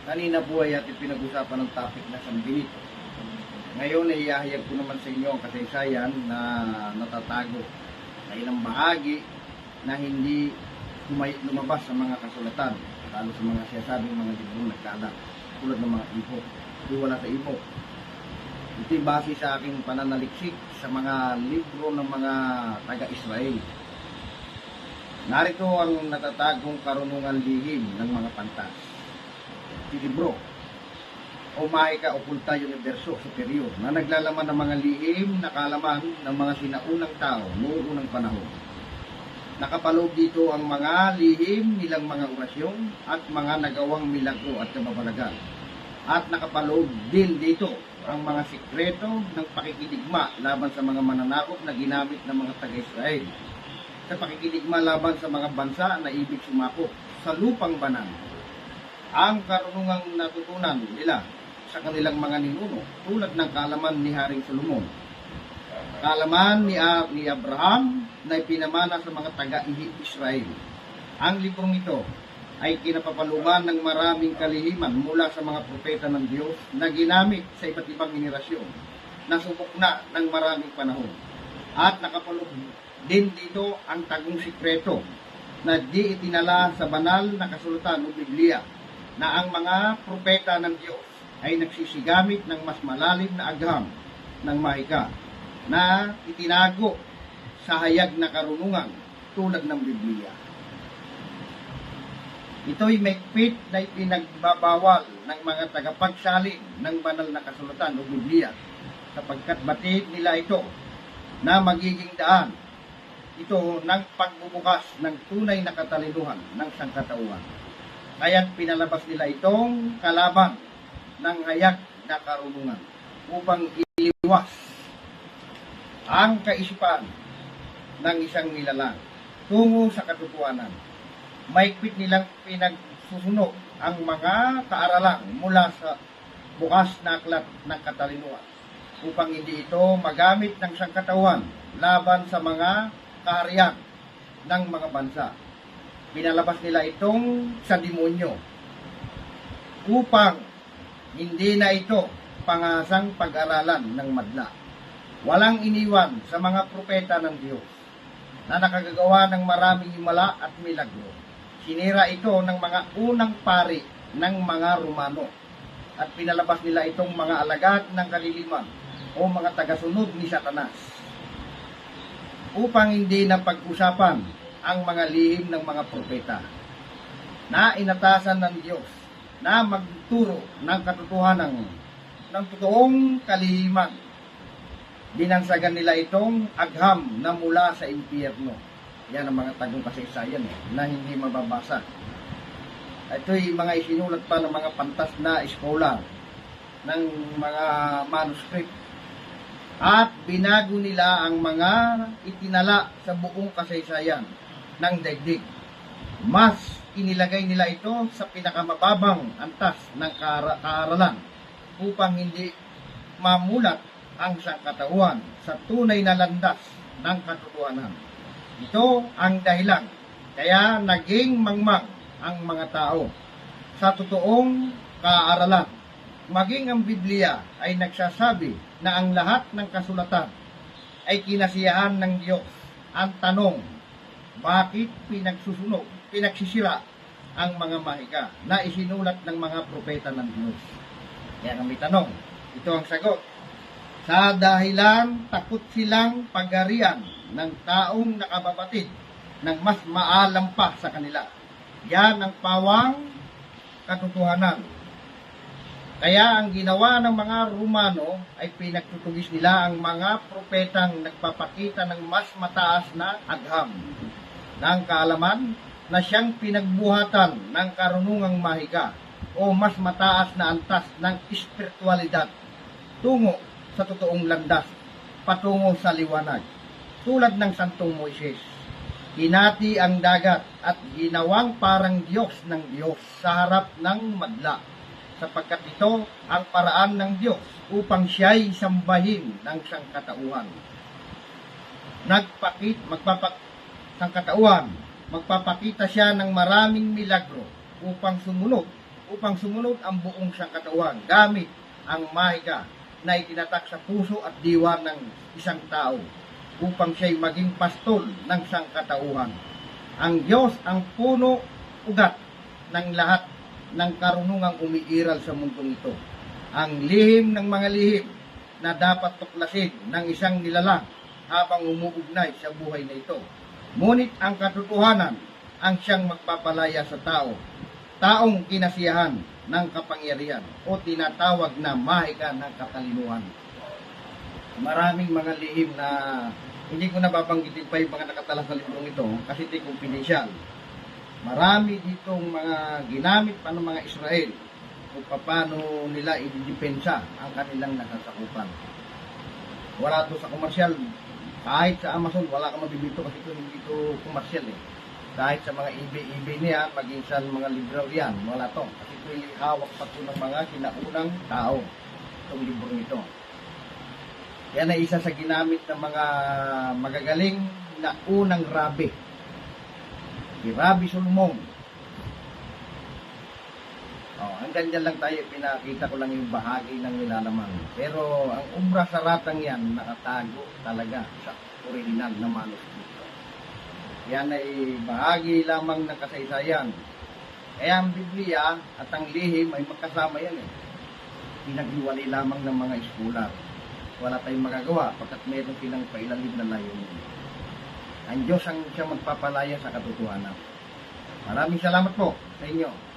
Kanina po ay ating pinag-usapan ng topic na San Benito. Ngayon ay ihahayag ko naman sa inyo ang kasaysayan na natatago sa ilang bahagi na hindi lumabas sa mga kasulatan, lalo sa mga sinasabing mga librong nagkalat, tulad ng mga ipo, wala sa ipo. Ito'y base sa aking pananaliksik sa mga libro ng mga taga-Israel. Narito ang natatagong karunungan lihim ng mga pantas. Libro o Mahika Okulta Universo Superior na naglalaman ng mga lihim na kalaman ng mga sinaunang tao noong unang panahon. Nakapaloob dito ang mga lihim nilang mga orasyon at mga nagawang milagro at kababalagan. At nakapaloob din dito ang mga sikreto ng pakikidigma laban sa mga mananakop na ginamit ng mga taga-Israel. Sa pakikidigma laban sa mga bansa na ibig sumako sa lupang banan. Ang karunungang natutunan nila sa kanilang mga ninuno tulad ng kalaman ni Haring Solomon. Kalaman ni, A- ni Abraham na ipinamana sa mga taga-Israel. Ang librong ito ay kinapapalungan ng maraming kalihiman mula sa mga propeta ng Diyos na ginamit sa iba't ibang henerasyon na subok na ng maraming panahon. At nakapaloob din dito ang tagong sikreto na di itinala sa banal na kasulatan o Biblia na ang mga propeta ng Diyos ay nagsisigamit ng mas malalim na agham ng mahika na itinago sa hayag na karunungan tulad ng Biblia. Ito'y mahigpit na ipinagbabawal ng mga tagapagsalin ng banal na kasulatan o Biblia sapagkat batid nila ito na magiging daan ito ng pagbubukas ng tunay na katalinuhan ng sangkatauhan. Kaya't pinalabas nila itong kalaban ng hayag na karunungan upang iliwas ang kaisipan ng isang nilalang tungo sa katotohanan. Maigpit nilang pinagsusunog ang mga kaaralan mula sa bukas na aklat ng katalinuhan upang hindi ito magamit ng sangkatauhan laban sa mga kaharian ng mga bansa. Pinalabas nila itong sa demonyo upang hindi na ito pangasang pag-aralan ng madla. Walang iniwan sa mga propeta ng Diyos na nakagagawa ng maraming himala at milagro. Sinira ito ng mga unang pari ng mga Romano at pinalabas nila itong mga alagad ng kaliliman o mga tagasunod ni Satanas upang hindi na pag-usapan ang mga lihim ng mga propeta na inatasan ng Diyos na magturo ng katotohanan ng totoong kalihiman. Binansagan nila itong agham na mula sa impyerno. Yan ang mga tagong kasaysayan eh, na hindi mababasa. Ito'y mga isinulat pa ng mga pantas na eskola ng mga manuscript. At binago nila ang mga itinala sa buong kasaysayan ng daigdig. Mas inilagay nila ito sa pinakamababang antas ng kaara- kaaralan upang hindi mamulat ang sangkatauhan sa tunay na landas ng katotohanan. Ito ang dahilan kaya naging mangmang ang mga tao sa totoong kaaralan. Maging ang Biblia ay nagsasabi na ang lahat ng kasulatan ay kinasiyahan ng Diyos. Ang tanong, bakit pinagsusunog, pinagsisira ang mga mahika na isinulat ng mga propeta ng Diyos? Ang may tanong. Ito ang sagot. Sa dahilan takot silang pagarian ng taong nakababatid ng mas maalam pa sa kanila. Yan ang pawang katotohanan. Kaya ang ginawa ng mga Romano ay pinagtutugis nila ang mga propetang nagpapakita ng mas mataas na agham ng kaalaman na siyang pinagbuhatan ng karunungang mahiga o mas mataas na antas ng espiritualidad tungo sa totoong landas patungo sa liwanag tulad ng Santong Moises. Hinati ang dagat at ginawang parang Diyos ng Diyos sa harap ng madla sapagkat ito ang paraan ng Diyos upang siya'y sambahin ng sangkatauhan. Nagpakit, magpapak, sangkatauhan, magpapakita siya ng maraming milagro upang sumunod upang sumunod ang buong sangkatauhan gamit ang mahika na itinatak sa puso at diwa ng isang tao upang siya'y maging pastol ng sangkatauhan. Ang Diyos ang puno ugat ng lahat ng karunungang umiiral sa mundong ito. Ang lihim ng mga lihim na dapat tuklasin ng isang nilalang habang umuugnay sa buhay na ito. Ngunit ang katotohanan ang siyang magpapalaya sa tao, taong kinasiyahan ng kapangyarihan o tinatawag na mahika ng katalinuhan. Maraming mga lihim na hindi ko nababanggitin pa yung mga nakatala sa librong ito kasi ito confidential. Marami ditong mga ginamit pa ng mga Israel kung paano nila ididepensa ang kanilang nasasakupan. Wala to sa komersyal. Kahit sa Amazon, wala kang mabibito kasi ito hindi ito komersyal eh. Kahit sa mga eBay, eBay niya, maging sa mga libro yan, wala to. Kasi ito yung hawak pa ng mga kinaunang tao. Itong libro nito. Yan ay isa sa ginamit ng mga magagaling na unang rabi. Si Rabi Solomon. Oh, hanggang dyan lang tayo, pinakita ko lang yung bahagi ng nilalaman. Pero ang umbra sa ratang yan, nakatago talaga sa original na manuskripto. Yan ay bahagi lamang ng kasaysayan. Kaya ang Biblia at ang lihim ay magkasama yan eh. Pinaghiwalay lamang ng mga eskular. Wala tayong magagawa pagkat meron silang pailalim na layunin. Ang Diyos ang siya magpapalaya sa katotohanan. Maraming salamat po sa inyo.